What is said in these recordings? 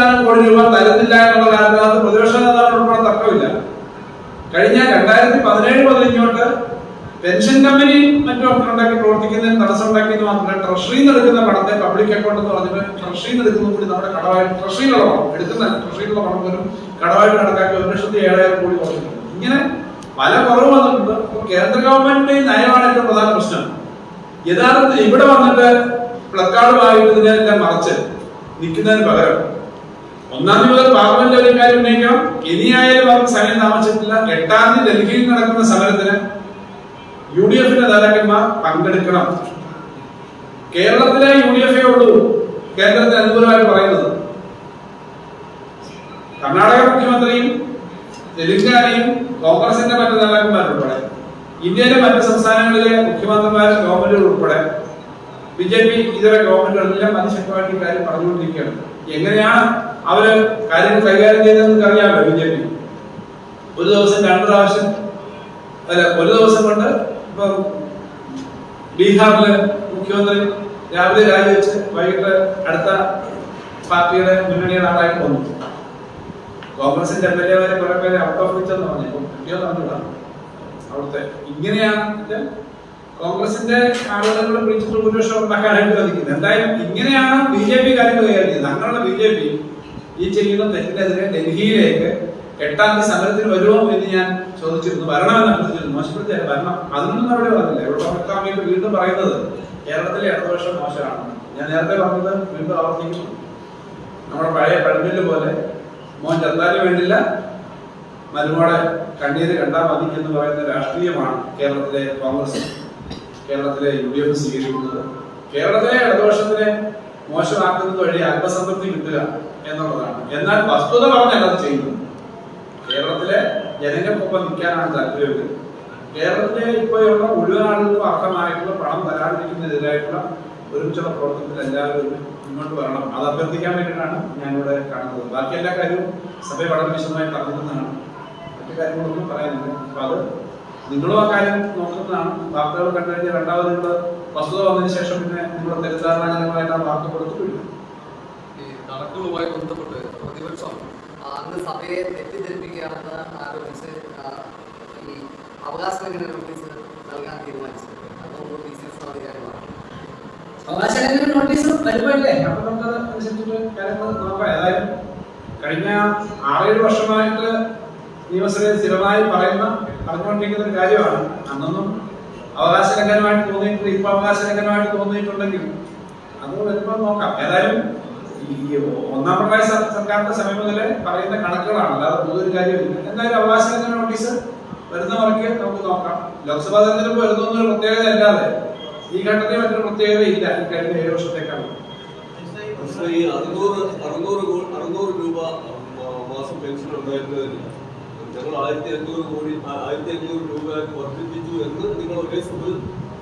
ചില്ലാനം കോടി രൂപ തരത്തില്ല എന്നുള്ള കാരണത്ത് പ്രതിപക്ഷ നേതാക്കളോടുള്ള തർക്കമില്ല. കഴിഞ്ഞ രണ്ടായിരത്തി പതിനേഴ് പതിനഞ്ചോട്ട് പെൻഷൻ കമ്പനി മറ്റും ഉണ്ടാക്കി പ്രവർത്തിക്കുന്നതിന് തടസ്സം ഉണ്ടാക്കിയെന്ന് മാത്രമല്ല ട്രഷറിയിൽ നിന്ന് എടുക്കുന്ന പണത്തെ പബ്ലിക് അക്കൗണ്ട് എന്ന് പറഞ്ഞിട്ട് ട്രഷറിയിൽ നിന്ന് എടുക്കുന്ന കൂടി നമ്മുടെ കടമായിട്ട് ട്രഷറിയിലുള്ള പണം എടുക്കുന്ന ട്രഷറിയിലുള്ള പണം പോലും കടമായിട്ട് കണക്കാക്കി ഒരു ലക്ഷത്തി ഏഴായിരം കോടി കുറഞ്ഞിട്ടുണ്ട് ഇങ്ങനെ പല കുറവ് വന്നിട്ടുണ്ട്. അപ്പൊ കേന്ദ്ര ഗവൺമെന്റിന്റെ നയമാണ് ഏറ്റവും പ്രധാന പ്രശ്നം. യഥാർത്ഥത്തിൽ ഇവിടെ വന്നിട്ട് പ്ലക്കാർഡുമായിട്ട് ഇതിനെല്ലാം മറച്ച് നിൽക്കുന്നതിന് പകരം ഒന്നാം തീയതി മുതൽ പാർലമെന്റ് ഒരു കാര്യം ഉന്നയിക്കാം ഇനിയായാലും അവർക്ക് സമയം താമസിച്ചിട്ടില്ല എട്ടാം തീയതി ഡൽഹിയിൽ നടക്കുന്ന സമരത്തിന് യു ഡി എഫിന്റെ നേതാക്കന്മാർ പങ്കെടുക്കണം. കേരളത്തിലെ യു ഡി എഫേ ഉള്ളൂ. കേന്ദ്രത്തിന് അനുകൂലമായി പറയുന്നത്. കർണാടക മുഖ്യമന്ത്രിയും തെലുങ്കാനയും കോൺഗ്രസിന്റെ മറ്റു നേതാക്കന്മാരുൾപ്പെടെ ഇന്ത്യയിലെ മറ്റ് സംസ്ഥാനങ്ങളിലെ മുഖ്യമന്ത്രിമാരും ഗവൺമെന്റുകൾ ഉൾപ്പെടെ ബി ജെ പി ഇതര ഗവൺമെന്റുകളെല്ലാം അതിശക്തമായിട്ട് കാര്യം പറഞ്ഞുകൊണ്ടിരിക്കുകയാണ്. എങ്ങനെയാണ് അവർ കാര്യങ്ങൾ കൈകാര്യം ചെയ്തതെന്ന് അറിയാമല്ലോ ബി ജെ പി. ഒരു ദിവസം രണ്ടു പ്രാവശ്യം അല്ല ഒരു ദിവസം കൊണ്ട് ഇപ്പൊ ബീഹാറിലെ മുഖ്യമന്ത്രി രാവിലെ രാജിവെച്ച് വൈകിട്ട് അടുത്ത പാർട്ടിയുടെ മുന്നണിയുടെ ആളായി വന്നു. കോൺഗ്രസിന്റെ എം എൽ എമാരെ കുറെ പേരെ ഔട്ട് ഓഫ് വിച്ചെന്ന് പറഞ്ഞു. കിട്ടിയോ പറഞ്ഞില്ല അവിടുത്തെ ഇങ്ങനെയാണ് കോൺഗ്രസിന്റെ ആളുകളെ വിളിച്ചിട്ട് ഭൂരിപക്ഷം ഉണ്ടാക്കാനായിട്ട് സാധിക്കുന്നത്. എന്തായാലും ഇങ്ങനെയാണ് ബി ജെ പി കാര്യങ്ങൾ കൈകാര്യം ചെയ്യുന്നത്. അങ്ങനെയുള്ള ബി ജെ പി ഈ ചെയ്യുന്ന തെറ്റിനെതിരെ ഡൽഹിയിലേക്ക് എട്ടാം തീയതി സമരത്തിന് വരുമോ എന്ന് ഞാൻ ചോദിച്ചിരുന്നു. വരണമെന്ന് അഭ്യർത്ഥിച്ചിരുന്നു മോശപ്പെടുത്തിയാൽ വരണം. അതിനൊന്നും മറുപടി പറഞ്ഞില്ല. ഇവിടെ പത്രക്കാമിയിട്ട് വീണ്ടും പറയുന്നത് കേരളത്തിലെ ഇടതുപക്ഷം മോശമാണ്. ഞാൻ നേരത്തെ പറഞ്ഞത് വീണ്ടും ആവർത്തിക്കുന്നു. നമ്മുടെ പഴയ പഴമ്പിൽ പോലെ മോൻ ചത്താലും വേണ്ടില്ല മരുമോടെ കണ്ണീര് കണ്ടാൽ മതി എന്ന് പറയുന്ന രാഷ്ട്രീയമാണ് കേരളത്തിലെ കോൺഗ്രസ് കേരളത്തിലെ യു ഡി എഫ് സ്വീകരിക്കുന്നത്. കേരളത്തിലെ ഇടതുപക്ഷത്തിനെ മോശമാക്കുന്നത് വഴി ആത്മസംതൃപ്തി കിട്ടുക. എന്നുള്ളതാണ്. എന്നാൽ വസ്തുത പറഞ്ഞല്ല അത് ചെയ്യുന്നത് കേരളത്തിലെ ജനങ്ങൾക്കൊപ്പം നിൽക്കാനാണ് താല്പര്യം കേരളത്തിലെ ഇപ്പോഴുള്ള മുഴുവൻ ആളുകൾക്കും അർഹമായിട്ടുള്ള പണം തരാതിരിക്കുന്നതിനെതിരായിട്ടുള്ള ഒരുമിച്ചുള്ള പ്രവർത്തനത്തിൽ എല്ലാവരും മുന്നോട്ട് വരണം. അത് അഭ്യർത്ഥിക്കാൻ വേണ്ടിയിട്ടാണ് ഞാനിവിടെ കാണുന്നത്. ബാക്കി എല്ലാ കാര്യവും സഭയെ വളരെ വിശദമായി പറഞ്ഞിരുന്നതാണ്. മറ്റു കാര്യങ്ങളൊന്നും പറയാനില്ല. അപ്പൊ അത് നിങ്ങളും ആ കാര്യം നോക്കുന്നതാണ്. വാർത്തകൾ കണ്ടു കഴിഞ്ഞാൽ രണ്ടാമത് നിങ്ങൾ വസ്തുത വന്നതിന് ശേഷം പിന്നെ നിങ്ങൾ ജനങ്ങളായിട്ട് ആ വാർത്ത കൊടുത്തിട്ടില്ല കണക്കുകളുമായി ബന്ധപ്പെട്ട് പ്രതിപക്ഷം അന്ന് സഭയെ തെറ്റിദ്ധരിപ്പിക്കുകയാണെന്ന് ആരോപിച്ച് ഈ അവകാശ ലംഘന നോട്ടീസ് നൽകാൻ തീരുമാനിച്ചത്. അധികാരികളാണ് അവകാശലംഘന നോട്ടീസ് കഴിഞ്ഞ ആറേഴ് വർഷമായിട്ട് നിയമസഭയിൽ സ്ഥിരമായി പറയുന്ന പറഞ്ഞുകൊണ്ടിരിക്കുന്ന ഒരു കാര്യമാണ്. അന്നൊന്നും അവകാശ ലംഘനമായിട്ട് തോന്നിയിട്ടുണ്ട് ഇപ്പൊ അവകാശ ലംഘനമായിട്ട് തോന്നിയിട്ടുണ്ടെങ്കിൽ അത് വരുമ്പോൾ നോക്കാം. ഏതായാലും ഒന്നാം പിണറായി സർ- സർക്കാരിന്റെ സമയം മുതലേ പറയുന്ന കണക്കുകളാണ്. അല്ലാതെ പുതിയൊരു കാര്യമില്ല എന്തായാലും അവകാശത്തിന് നോട്ടീസ് വരുന്ന വർക്ക് നമുക്ക് നോക്കാം. ലോക്സഭാ തെരഞ്ഞെടുപ്പ് വരുന്നു എന്നൊരു പ്രത്യേകത അല്ലാതെ ഈ ഘട്ടത്തിൽ മറ്റൊരു പ്രത്യേകത ഇല്ല. ഈ കഴിഞ്ഞ ഏഴ് വർഷത്തേക്കാണ്. രൂപ മാസം പെൻഷൻ ഞങ്ങൾ ആയിരത്തി എണ്ണൂറ് കോടി ആയിരത്തി എണ്ണൂറ് രൂപ വർദ്ധിപ്പിച്ചു എന്ന് നിങ്ങൾ ഒരേ സ്ഥലത്ത്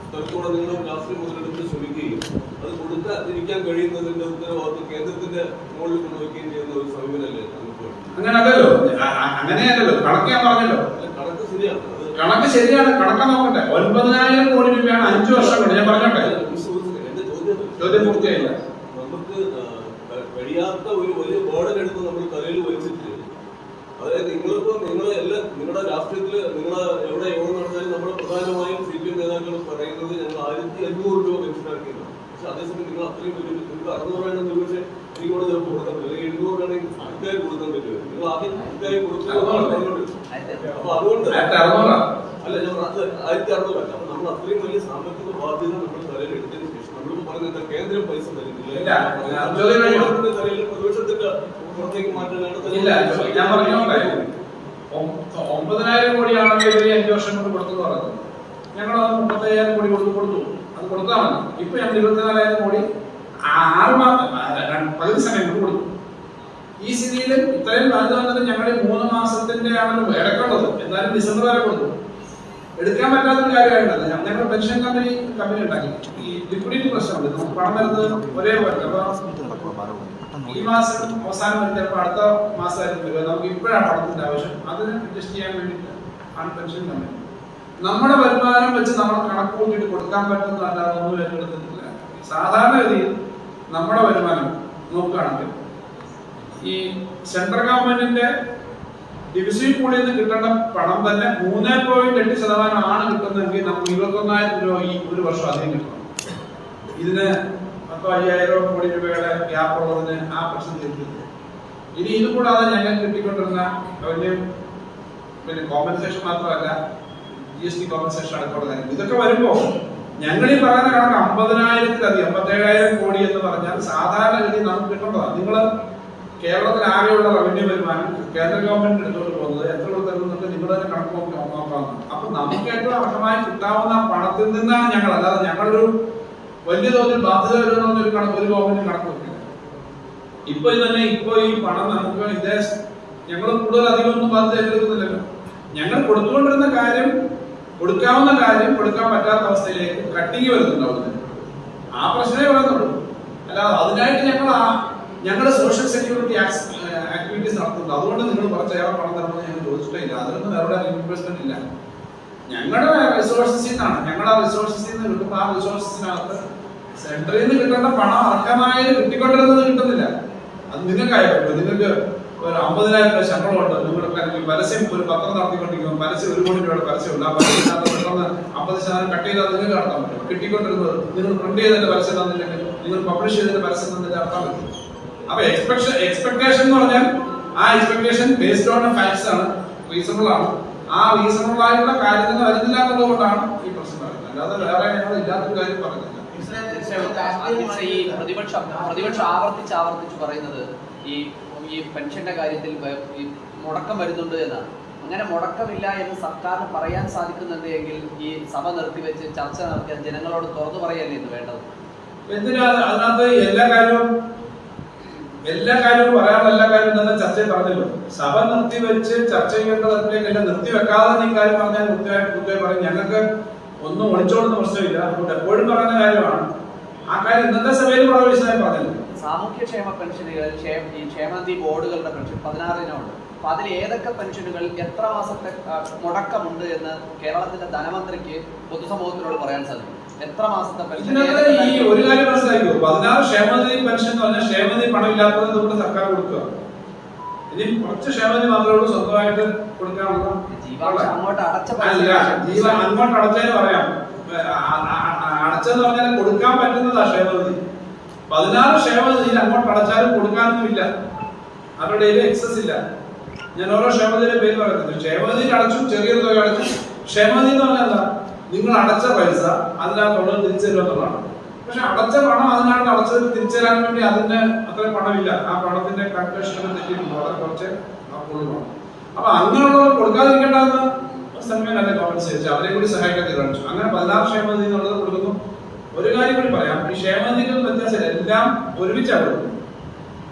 സ്ഥലത്തൂടെ നിങ്ങൾ രാഷ്ട്രീയ മുതലെടുത്ത് ശ്രമിക്കുകയും അത് കൊടുക്കാതിരിക്കാൻ കഴിയുന്നതിന്റെ ഉത്തരവാദിത്വം കേന്ദ്രത്തിന്റെ മുകളിൽ കൊണ്ടുവയ്ക്കുകയും ചെയ്യുന്ന ഒരു സമീപനല്ലേ അങ്ങനല്ലോ അങ്ങനെ അല്ലല്ലോ അ- അ- അങ്ങനെയല്ലല്ലോ. കണക്ക് ഞാൻ പറഞ്ഞല്ലോ. കണക്ക് ശരിയാണ്. കണക്ക് ശരിയാണ്. കണക്ക് നോക്കട്ടെ. ഒൻപതിനായിരം കോടി രൂപയാണ് അഞ്ചു വർഷം കൊണ്ട്. ഞാൻ പറഞ്ഞോട്ടെ? എന്റെ ചോദ്യം ചോദ്യം പൂർത്തിയായില്ല. നമുക്ക് കഴിയാത്ത ഒരു വലിയ ബോർഡൻ എടുത്ത് നമ്മൾ തലയിൽ വഹിച്ചിട്ട് അതായത് നിങ്ങളിപ്പോ നിങ്ങൾ എല്ലാം നിങ്ങളുടെ രാഷ്ട്രീയത്തിൽ നിങ്ങൾ എവിടെ യോഗം നടന്നാലും നമ്മൾ പ്രധാനമായും നേതാക്കൾ പറയുന്നത് ഞങ്ങൾ ആയിരത്തി അഞ്ഞൂറ് രൂപ പെൻഷനാക്കിയത് പക്ഷെ അതേസമയം നിങ്ങൾ അത്രയും വലിയ നിങ്ങൾക്ക് അറുന്നൂറ് വേണമെന്ന് ചോദിച്ചാൽ എനിക്ക് കൂടെ ചിലപ്പോൾ കൊടുക്കാൻ പറ്റില്ല. അല്ലെങ്കിൽ എഴുന്നൂറ് വേണമെങ്കിൽ സർക്കാർ കൊടുക്കാൻ പറ്റില്ല. നിങ്ങൾ ആദ്യം സർക്കാർ കൊടുക്കുന്നത് അപ്പൊ അതുകൊണ്ട്. അറുന്നൂറാ. അല്ല ഞാൻ അത് ആയിരത്തി അറുന്നൂറല്ല അപ്പൊ നമ്മൾ അത്രയും വലിയ സാമ്പത്തിക ബാധ്യത നമ്മൾ തലയിൽ എടുത്തതിന് ശേഷം നമ്മളിപ്പോ പറയുന്നത് കേന്ദ്രം പൈസ തരുന്നില്ല. തലയിൽ പ്രതിപക്ഷത്തിന്റെ പുറത്തേക്ക് മാറ്റാനാണ് ഞാൻ പറഞ്ഞോട്ടെ. ഒമ്പതിനായിരം കോടിയാണെങ്കിൽ അഞ്ചു വർഷം കൊണ്ട് കൊടുത്തു പറഞ്ഞത്. ഞങ്ങൾ അത് മുപ്പത്തയ്യായിരം കോടി കൊടുത്തു കൊടുത്തു. അത് കൊടുത്താൽ മതി ഇപ്പൊ ഞങ്ങൾ ഇരുപത്തിനാലായിരം കോടി ആറുമാസം ആറ് മാസം പകുതി സമയം കൊണ്ട് കൊടുത്തു. ഈ സ്ഥിതിയിൽ ഇത്രയും വലുത് വന്നിട്ട് ഞങ്ങൾ മൂന്ന് മാസത്തിന്റെ ആണല്ലോ ഇടക്കുള്ളത് എന്നാലും ഡിസംബർ വരെ കൊടുത്തു. എടുക്കാൻ പറ്റാത്തൊരു കാര്യമായിട്ടല്ല. ഞങ്ങൾ പെൻഷൻ കമ്പനി കമ്പനി ഉണ്ടാക്കി. ഈ ലിക്വിഡിറ്റി പ്രശ്നമുണ്ട്. നമുക്ക് പണം വരുന്നത് ഒരേപോലെ ഈ മാസം അവസാനം വരെ ചിലപ്പോൾ അടുത്ത മാസമായിരിക്കും വരിക നമുക്ക് ഇപ്പോഴാണ് പണത്തിന്റെ ആവശ്യം. അതിന് അഡ്ജസ്റ്റ് ചെയ്യാൻ വേണ്ടിയിട്ട് ആണ് പെൻഷൻ കമ്പനി. നമ്മുടെ വരുമാനം വെച്ച് നമ്മൾ കണക്ക് കൂട്ടിയിട്ട് കൊടുക്കാൻ പറ്റുന്നതല്ലാതെ ഒന്നും ഏറ്റെടുത്തിട്ടില്ല സാധാരണഗതിയിൽ നമ്മുടെ വരുമാനം നോക്കുകയാണെങ്കിൽ ഈ സെൻട്രൽ ഗവൺമെന്റിന്റെ ഡിവിസി പൂളിൽ നിന്ന് കിട്ടേണ്ട പണം തന്നെ മൂന്ന് പോയിന്റ് എട്ട് ശതമാനം ആണ് കിട്ടുന്നതെങ്കിൽ നമുക്ക് ഇരുപത്തൊന്നായിരം രൂപ ഈ ഒരു വർഷം അധികം കിട്ടണം. ഇതിന് പത്തോ അയ്യായിരം കോടി രൂപയുടെ ഗ്യാപ്പ് ഉള്ളതിന് ആ പ്രശ്നം തീർത്തില്ല ഇനി ഇത് കൂടാതെ ഞങ്ങൾ കിട്ടിക്കൊണ്ടിരുന്ന വലിയ പിന്നെ കോമ്പൻസേഷൻ മാത്രമല്ല ജി എസ് ടി കോമ്പൻസേഷൻ അടക്കമുള്ള ഇതൊക്കെ വരുമ്പോൾ ഞങ്ങൾ ഈ പറയുന്ന കണക്ക് അമ്പതിനായിരത്തിലധികം അമ്പത്തേഴായിരം കോടി എന്ന് പറഞ്ഞാൽ സാധാരണ ഗതി നമുക്ക് കിട്ടേണ്ടതാണ്. നിങ്ങൾ കേരളത്തിൽ ആകെയുള്ള റവന്യൂ വരുമാനം കേന്ദ്ര ഗവൺമെന്റ് എടുത്തുകൊണ്ട് പോകുന്നത് എത്ര കൊടുത്തിരുന്നുണ്ട് നിങ്ങൾ തന്നെ കണക്ക് നോക്കി നോക്കാവുന്നത് അപ്പൊ നമുക്ക് ഏറ്റവും അർഹമായി കിട്ടാവുന്ന പണത്തിൽ നിന്നാണ് ഞങ്ങൾ. അല്ലാതെ ഞങ്ങളൊരു വലിയ തോതിൽ ബാധ്യത വരുന്ന ഒരു കണക്ക് ഒരു ഗവൺമെന്റ് കണക്ക് വെക്കില്ല ഇപ്പൊ തന്നെ ഇപ്പൊ ഈ പണം നമുക്ക് ഇതേ ഞങ്ങൾ കൂടുതൽ അധികം ഒന്നും ബാധ്യത ഏറ്റെടുക്കുന്നില്ലല്ലോ. ഞങ്ങൾ കൊടുത്തുകൊണ്ടിരുന്ന കാര്യം കൊടുക്കാവുന്ന കാര്യം കൊടുക്കാൻ പറ്റാത്ത അവസ്ഥയിലേക്ക് കട്ടിങ് വരുന്നുണ്ട് ആ പ്രശ്നമേ വരുന്നുള്ളൂ. അല്ലാതെ അതിനായിട്ട് ഞങ്ങൾ ആ ഞങ്ങളുടെ സോഷ്യൽ സെക്യൂരിറ്റി ആക്ടിവിറ്റീസ് നടത്തുന്നുണ്ട്. അതുകൊണ്ട് നിങ്ങൾ കുറച്ചേറെ പണം തരണമെന്ന് ഞങ്ങൾ ചോദിച്ചിട്ടില്ല അതിനൊന്നും വേറെ ഇൻവെസ്റ്റ്മെന്റ് ഇല്ല. ഞങ്ങളുടെ റിസോഴ്സസിൽ നിന്നാണ് ഞങ്ങളുടെ റിസോഴ്സസിൽ നിന്ന് കിട്ടുമ്പോൾ ആ റിസോഴ്സസിനകത്ത് സെൻട്രലിൽ നിന്ന് കിട്ടേണ്ട പണം അർഹമായത് കിട്ടിക്കൊണ്ടിരുന്നത് കിട്ടുന്നില്ല. അത് നിങ്ങൾക്കായപ്പോൾ നിങ്ങൾക്ക് ഒരു അമ്പതിനായിരം രൂപ ശമ്പളമുണ്ട് നിങ്ങളുടെ അല്ലെങ്കിൽ പരസ്യം ഒരു പത്രം നടത്തിക്കൊണ്ടിരിക്കുമ്പോൾ പരസ്യം ഒരു കോടി രൂപയുടെ പരസ്യമുണ്ട് ആ പരസ്യത്തിനകത്ത് പെട്ടെന്ന് അമ്പത് ശതമാനം കട്ട് ചെയ്താൽ നിങ്ങൾക്ക് നടത്താൻ പറ്റും. കിട്ടിക്കൊണ്ടിരുന്നത് നിങ്ങൾ പ്രിന്റ് ചെയ്തതിന്റെ പരസ്യം തന്നില്ലെങ്കിൽ നിങ്ങൾ പബ്ലിഷ് ചെയ്തതിന്റെ പരസ്യം തന്നില്ല നടത്താൻ പറ്റും. അപ്പൊ എക്സ്പെക്ഷൻ എക്സ്പെക്ടേഷൻ എന്ന് പറഞ്ഞാൽ ആ എക്സ്പെക്ടേഷൻ ബേസ്ഡ് ഓൺ ഫാക്ട്സ് ആണ് റീസണബിൾ ആണ്. ആ റീസണബിൾ ആയിട്ടുള്ള കാര്യങ്ങൾ വരുന്നില്ല എന്നുള്ളതുകൊണ്ടാണ് ഈ പ്രശ്നം പറയുന്നത് അല്ലാതെ വേറെ ഞങ്ങൾ ഇല്ലാത്തൊരു കാര്യം പറയുന്നില്ല. ഈ പ്രതിപക്ഷം പ്രതിപക്ഷം ആവർത്തിച്ച് ആവർത്തിച്ച് പറയുന്നത് ഈ ഈ പെൻഷന്റെ കാര്യത്തിൽ ഈ മുടക്കം വരുന്നുണ്ട് എന്നാണ്. അങ്ങനെ മുടക്കമില്ല എന്ന് സർക്കാരിന് പറയാൻ സാധിക്കുന്നുണ്ട് എങ്കിൽ ഈ സഭ നിർത്തിവെച്ച് ചർച്ച നടത്തിയാൽ ജനങ്ങളോട് തുറന്നു പറയല്ലേ ഇന്ന് വേണ്ടത്? അതിനകത്ത് എല്ലാ കാര്യവും എല്ലാ കാര്യവും പറയാനുള്ള എല്ലാ കാര്യവും തന്നെ ചർച്ചയിൽ പറഞ്ഞല്ലോ. സഭ നിർത്തിവെച്ച് ചർച്ച ചെയ്യേണ്ട തരത്തിലേക്കല്ല നിർത്തിവെക്കാതെ നീ കാര്യം പറഞ്ഞാൽ കൃത്യമായിട്ട് കൃത്യമായി പറയും. ഞങ്ങൾക്ക് ഒന്നും ഒളിച്ചോടുന്ന പ്രശ്നമില്ല. അതുകൊണ്ട് എപ്പോഴും പറയുന്ന കാര്യമാണ്. ആ കാര്യം ഇന്നത്തെ സഭയിൽ വളരെ വിശദമായി പറഞ്ഞല്ലോ? സാമൂഹ്യക്ഷേമ പെൻഷനുകൾ ക്ഷേമ ഈ ക്ഷേമനിധി ബോർഡുകളുടെ പെൻഷൻ പതിനാറിനുണ്ട് അപ്പൊ അതിൽ ഏതൊക്കെ പെൻഷനുകൾ എത്ര മാസത്തെ മുടക്കമുണ്ട് എന്ന് കേരളത്തിന്റെ ധനമന്ത്രിക്ക് പൊതുസമൂഹത്തിനോട് പറയാൻ സാധിക്കും. എത്ര മാസത്തെ പെൻഷൻ ഈ ഒരു കാര്യം മനസ്സിലാക്കിയോ പതിനാറ് ക്ഷേമനിധി പെൻഷൻ എന്ന് പറഞ്ഞാൽ ക്ഷേമനിധി പണം ഇല്ലാത്തത് നമ്മുടെ സർക്കാർ കൊടുക്കുക. ഇനി കുറച്ച് ക്ഷേമനിധി മാത്രമേ സ്വന്തമായിട്ട് കൊടുക്കാനുള്ള. അങ്ങോട്ട് അടച്ച അല്ല ജീവ പൈസ അങ്ങോട്ട് അടച്ചതിന് പറയാം. അടച്ചെന്ന് പറഞ്ഞാൽ കൊടുക്കാൻ പറ്റുന്നതാ ക്ഷേമനിധി. പതിനാറ് ക്ഷേമനിധിയിൽ അങ്ങോട്ട് അടച്ചാലും കൊടുക്കാനൊന്നുമില്ല അവരുടെ കയ്യിൽ എക്സസ് ഇല്ല. ഞാൻ ഓരോ ക്ഷേമനിധിയുടെ പേര് പറയുന്നത്. ക്ഷേമനിധി അടച്ചു ചെറിയൊരു തുക അടച്ചു. ക്ഷേമനിധി എന്ന് പറഞ്ഞാൽ എന്താ? നിങ്ങൾ അടച്ച പൈസ അതിനകത്തുള്ളത് തിരിച്ചു തരുമെന്നുള്ളതാണ് പക്ഷെ അടച്ച പണം അതിനകത്ത് അടച്ചത് തിരിച്ചു വേണ്ടി അതിന്റെ അത്രയും പണമില്ല. ആ പണത്തിന്റെ കാൽക്കുലേഷൻ വളരെ കുറച്ച് അപ്പൊ അങ്ങനെയുള്ളവർ കൊടുക്കാതിരിക്കേണ്ടതെന്ന് ഗവൺമെന്റ് കോമ്പൻസേറ്റ് അവരെ കൂടി സഹായിക്കാൻ തീരുമാനിച്ചു. അങ്ങനെ പതിനാറ് ക്ഷേമനിധി എന്നുള്ളത് കൊടുക്കുന്നു. ഒരു കാര്യം കൂടി പറയാം. ഈ ക്ഷേമനിധികൾ വ്യത്യാസം എല്ലാം ഒരുമിച്ചാണ് കൊടുക്കുന്നത്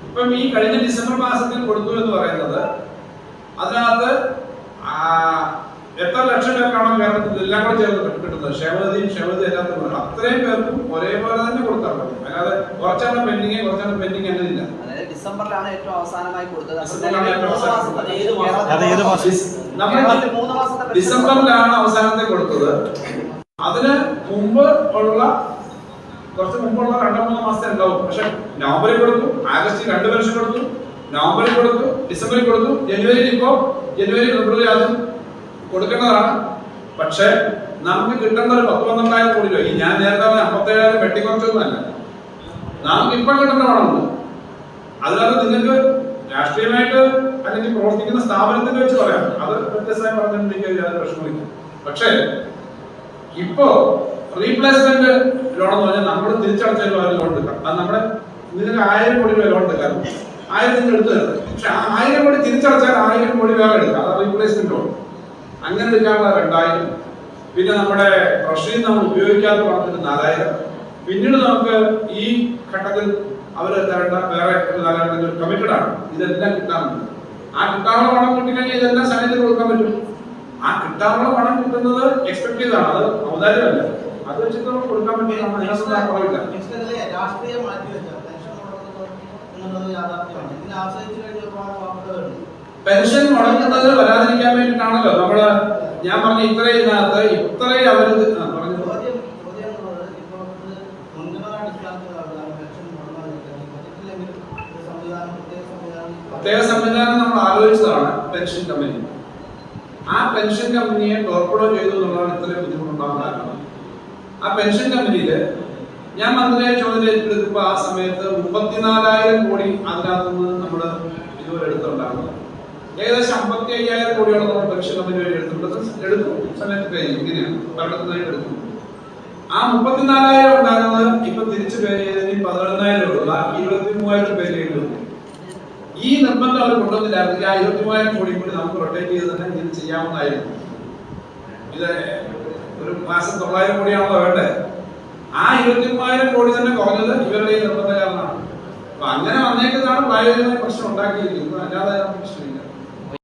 ഇപ്പം ഈ കഴിഞ്ഞ ഡിസംബർ മാസത്തിൽ കൊടുത്തു എന്ന് പറയുന്നത് അതിനകത്ത് ആ, എത്ര ലക്ഷം പേർക്കാണോ കേരളത്തിൽ എല്ലാം കൂടെ ചേർന്ന് കിട്ടുന്നത്. ക്ഷേമനിധിയും ക്ഷേമനിധി എല്ലാം കൂടെ. അത്രയും പേർക്കും ഒരേപോലെ തന്നെ കൊടുത്താൽ മതി. അല്ലാതെ കുറച്ചെണ്ണം പെൻഡിങ് കുറച്ചെണ്ണം പെൻഡിങ് അങ്ങനെ ഇല്ല. ഡിസംബറിലാണ് ഏറ്റവും അവസാനമായി കൊടുത്തത്. ഡിസംബറിലാണ് അവസാനത്തെ കൊടുത്തത്. അതിന് മുമ്പ് ഉള്ള കുറച്ച് മുമ്പുള്ള രണ്ടോ മൂന്നോ മാസത്തെ ഉണ്ടാവും. പക്ഷെ നവംബറിൽ കൊടുത്തു ആഗസ്റ്റിൽ രണ്ട് വർഷം കൊടുത്തു നവംബറിൽ കൊടുത്തു ഡിസംബറിൽ കൊടുത്തു ജനുവരി ഇപ്പോ ജനുവരി ഫെബ്രുവരി അതും കൊടുക്കേണ്ടതാണ്. പക്ഷെ നമുക്ക് കിട്ടേണ്ട ഒരു പത്ത് പന്ത്രണ്ടായിരം കോടി രൂപ. ഞാൻ നേരത്തെ പറഞ്ഞ അമ്പത്തേഴായിരം വെട്ടിക്കുറച്ചൊന്നുമല്ല നമുക്ക് ഇപ്പൊ കിട്ടേണ്ട പണമുണ്ട്. അതിനകത്ത് നിങ്ങൾക്ക് രാഷ്ട്രീയമായിട്ട് അല്ലെങ്കിൽ പ്രവർത്തിക്കുന്ന സ്ഥാപനത്തിന്റെ വെച്ച് പറയാം. അത് വ്യത്യസ്തമായി പറഞ്ഞിട്ടുണ്ടെങ്കിൽ പ്രശ്നമില്ല പക്ഷേ ഇപ്പോ റീപ്ലേസ്മെന്റ് ലോൺ എന്ന് പറഞ്ഞാൽ നമ്മൾ തിരിച്ചടച്ചാലും അവർ ലോൺ എടുക്കാം. അത് നമ്മുടെ നിങ്ങൾക്ക് ആയിരം കോടി രൂപ ലോൺ എടുക്കാറ് ആയിരം നിങ്ങൾ എടുത്തു തരുന്നത് പക്ഷെ ആ ആയിരം കോടി തിരിച്ചടച്ചാൽ ആയിരം കോടി വേറെ എടുക്കാം. അത് റീപ്ലേസ്മെന്റ് ലോൺ അങ്ങനെ എടുക്കാനുള്ള രണ്ടായിരം. പിന്നെ നമ്മുടെ റഷ്യയിൽ നമ്മൾ ഉപയോഗിക്കാത്ത പണത്തിന് നാലായിരം. പിന്നീട് നമുക്ക് ഈ ഘട്ടത്തിൽ അവർ തരേണ്ട വേറെ ഒരു കമ്മിറ്റഡ് ആണ്. ഇതെല്ലാം കിട്ടാറുണ്ട്. ആ കിട്ടാനുള്ള പണം കിട്ടിക്കഴിഞ്ഞാൽ ഇതെല്ലാം സമയത്തിന് കൊടുക്കാൻ പറ്റും. ആ കിട്ടാനുള്ള പണം കിട്ടുന്നത് എക്സ്പെക്ട് ചെയ്താണ് അത് ഔദാര്യമല്ല അത് വെച്ചിട്ട് കൊടുക്കാൻ പറ്റും അതിനകത്തൊന്നും ആ കുറവില്ല. ഇതിലെ രാഷ്ട്രീയം മാറ്റി വെച്ച പെൻഷൻ മുടങ്ങുന്നത് വരാതിരിക്കാൻ വേണ്ടിട്ടാണല്ലോ നമ്മൾ ഞാൻ പറഞ്ഞ ഇത്രയും ഇത്രയും അവർ പറഞ്ഞു. പ്രത്യേക സംവിധാനം പ്രത്യേക സംവിധാനം നമ്മൾ ആലോചിച്ചതാണ് പെൻഷൻ കമ്പനി. ആ പെൻഷൻ കമ്പനിയെ ടോർപ്പിഡോ ചെയ്തു എന്നുള്ളതാണ് ഇത്രയും ബുദ്ധിമുട്ടുണ്ടാകാൻ കാരണം. ആ പെൻഷൻ കമ്പനിയിൽ ഞാൻ മന്ത്രിയെ ചോദ്യം ഏറ്റെടുക്കുമ്പോൾ ആ സമയത്ത് മുപ്പത്തിനാലായിരം കോടി അതിനകത്ത് നിന്ന് നമ്മൾ ഇതുവരെ എടുത്തുണ്ടാകുന്നത് ഏകദേശം അമ്പത്തി അയ്യായിരം കോടിയോളം നമ്മൾ പെൻഷൻ കമ്പനി വഴി എടുത്തിട്ടുള്ളത്. എടുക്കും സമയത്ത് ചെയ്യും ഇങ്ങനെയാണ്. ഭരണത്തിനായിട്ട് എടുക്കും ആ മുപ്പത്തിനാലായിരം ഉണ്ടാകുന്നത് ഇപ്പൊ തിരിച്ചു പേ ചെയ്തതിന് പതിനെണ്ണായിരം ഉള്ള ഇരുപത്തി മൂവായിരം പേ ചെയ്യേണ്ടി ഈ നിർബന്ധം അവർ കൊണ്ടുവന്നില്ലായിരുന്നെങ്കിൽ ആ ഇരുപത്തി മൂവായിരം കോടി കൂടി നമുക്ക് റൊട്ടേറ്റ് ചെയ്ത് തന്നെ ഇത് ചെയ്യാവുന്നതായിരുന്നു. ഇത് ഒരു മാസം തൊള്ളായിരം കോടിയാണല്ലോ വേണ്ടേ? ആ ഇരുപത്തി മൂവായിരം കോടി തന്നെ കുറഞ്ഞത് ഇവരുടെ നിർബന്ധകാരനാണ് അപ്പൊ അങ്ങനെ വന്നേക്കുന്നതാണ് പ്രായോഗികമായ പ്രശ്നം ഉണ്ടാക്കിയിരിക്കുന്നത്. അല്ലാതെ പ്രശ്നമില്ല.